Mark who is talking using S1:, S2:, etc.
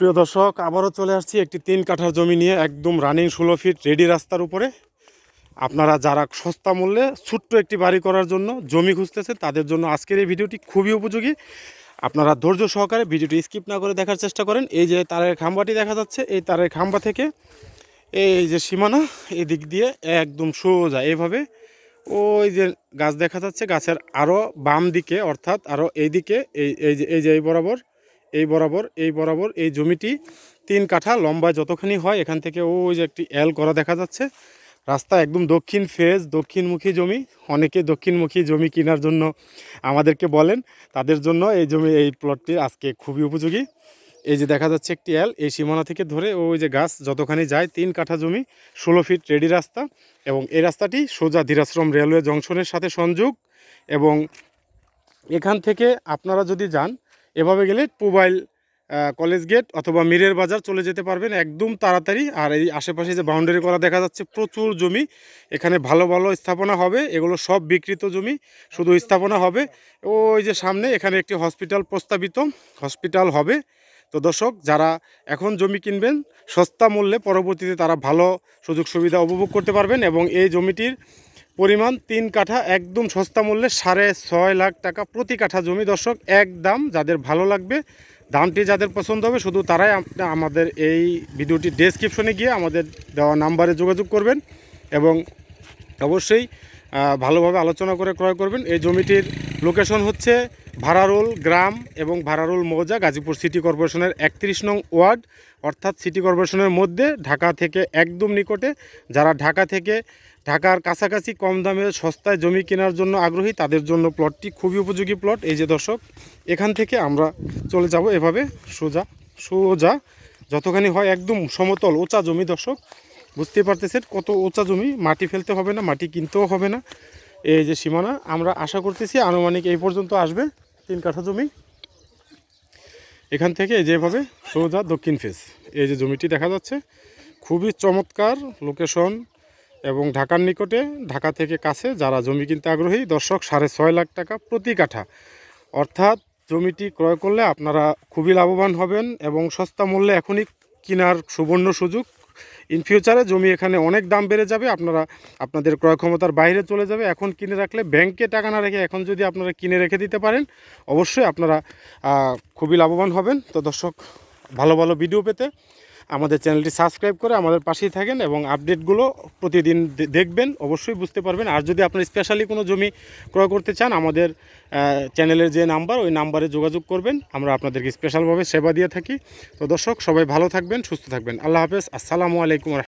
S1: প্রিয় দর্শক, আবারও চলে আসছি একটি তিন কাঠার জমি নিয়ে একদম রানিং ষোলো ফিট রেডি রাস্তার উপরে। আপনারা যারা সস্তা মূল্যে ছোট্ট একটি বাড়ি করার জন্য জমি খুঁজতেছেন, তাদের জন্য আজকের এই ভিডিওটি খুবই উপযোগী। আপনারা ধৈর্য সহকারে ভিডিওটি স্কিপ না করে দেখার চেষ্টা করেন। এই যে তারের খাম্বাটি দেখা যাচ্ছে, এই তারের খাম্বা থেকে এই যে সীমানা, এই দিক দিয়ে একদম সোজা এইভাবে ওই যে গাছ দেখা যাচ্ছে, গাছের আরও বাম দিকে অর্থাৎ আরও এই দিকে এই এই যে এই যে এই বরাবর এই বরাবর এই বরাবর এই জমিটি তিন কাঠা লম্বায় যতখানি হয়, এখান থেকে ওই যে একটি এল করা দেখা যাচ্ছে। রাস্তা একদম দক্ষিণ ফেজ, দক্ষিণমুখী জমি। অনেকে দক্ষিণমুখী জমি কেনার জন্য আমাদেরকে বলেন। তাদের জন্য এই জমি, এই প্লটটি আজকে খুবই উপযোগী। এই যে দেখা যাচ্ছে একটি এল এই সীমানা থেকে ধরে ওই যে গাছ যতখানি যায়, তিন কাঠা জমি, ষোলো ফিট রেডি রাস্তা এবং এই রাস্তাটি সোজা ধীরাশ্রম রেলওয়ে জংশনের সাথে সংযোগ এবং এখান থেকে আপনারা যদি যান এভাবে গেলে মোবাইল কলেজ গেট অথবা মিরের বাজার চলে যেতে পারবেন একদম তাড়াতাড়ি। আর এই আশেপাশে যে বাউন্ডারি করা দেখা যাচ্ছে প্রচুর জমি, এখানে ভালো ভালো স্থাপনা হবে। এগুলো সব বিকৃত জমি, শুধু স্থাপনা হবে। ওই যে সামনে এখানে একটি হসপিটাল প্রস্তাবিত, হসপিটাল হবে। তো দর্শক, যারা এখন জমি কিনবেন, সস্তা মূল্যে পরবর্তীতে তারা ভালো সুযোগ সুবিধা উপভোগ করতে পারবেন এবং এই জমিটির পরিমাণ তিন কাঠা একদম সস্তা মূল্যে সাড়ে ছয় লাখ টাকা প্রতি কাঠা জমি। দর্শক, এক দাম যাদের ভালো লাগবে, দামটি যাদের পছন্দ হবে, শুধু তারাই আমাদের এই ভিডিওটি ডেসক্রিপশনে গিয়ে আমাদের দেওয়া নাম্বারে যোগাযোগ করবেন এবং অবশ্যই ভালোভাবে আলোচনা করে ক্রয় করবেন। এই জমিটির লোকেশন হচ্ছে ভাড়ারোল গ্রাম এবং ভাড়ারোল মৌজা, গাজীপুর সিটি কর্পোরেশনের একত্রিশ নং ওয়ার্ড, অর্থাৎ সিটি কর্পোরেশনের মধ্যে, ঢাকা থেকে একদম নিকটে। যারা ঢাকা থেকে ঢাকার কাছাকাছি কম দামে সস্তায় জমি কেনার জন্য আগ্রহী, তাদের জন্য প্লটটি খুবই উপযোগী প্লট। এই যে দর্শক, এখান থেকে আমরা চলে যাব এভাবে, সোজা সোজা, যতখানি হয় একদম সমতল, উঁচা জমি দর্শক। বুঝতে পারতেছেন কত উঁচা জমি, মাটি ফেলতে হবে না, মাটি কিনতেও হবে না। এই যে সীমানা, আমরা আশা করতেছি আনুমানিক এই পর্যন্ত আসবে তিন কাঠা জমি। এখান থেকে যেভাবে সোজা দক্ষিণ ফেস এই যে জমিটি দেখা যাচ্ছে, খুবই চমৎকার লোকেশন এবং ঢাকার নিকটে, ঢাকা থেকে কাছে যারা জমি কিনতে আগ্রহী, দর্শক, সাড়ে ছয় লাখ টাকা প্রতি কাঠা। অর্থাৎ জমিটি ক্রয় করলে আপনারা খুবই লাভবান হবেন এবং সস্তা মূল্যে এখনই কেনার সুবর্ণ সুযোগ। ইন ফিউচারে জমি এখানে অনেক দাম বেড়ে যাবে, আপনারা, আপনাদের ক্রয় ক্ষমতার বাইরে চলে যাবে। এখন কিনে রাখলে ব্যাংকে টাকা না রেখে এখন যদি আপনারা কিনে রেখে দিতে পারেন, অবশ্যই আপনারা খুবই লাভবান হবেন। তো দর্শক, ভালো ভালো ভিডিও পেতে আমাদের চ্যানেলটি সাবস্ক্রাইব করে আমাদের পাশেই থাকেন এবং আপডেটগুলো প্রতিদিন দেখবেন, অবশ্যই বুঝতে পারবেন। আর যদি আপনার স্পেশালি কোনো জমি ক্রয় করতে চান, আমাদের চ্যানেলের যে নাম্বার, ওই নাম্বারে যোগাযোগ করবেন। আমরা আপনাদেরকে স্পেশালভাবে সেবা দিয়ে থাকি। তো দর্শক, সবাই ভালো থাকবেন, সুস্থ থাকবেন। আল্লাহ হাফেজ। আসসালামু আলাইকুম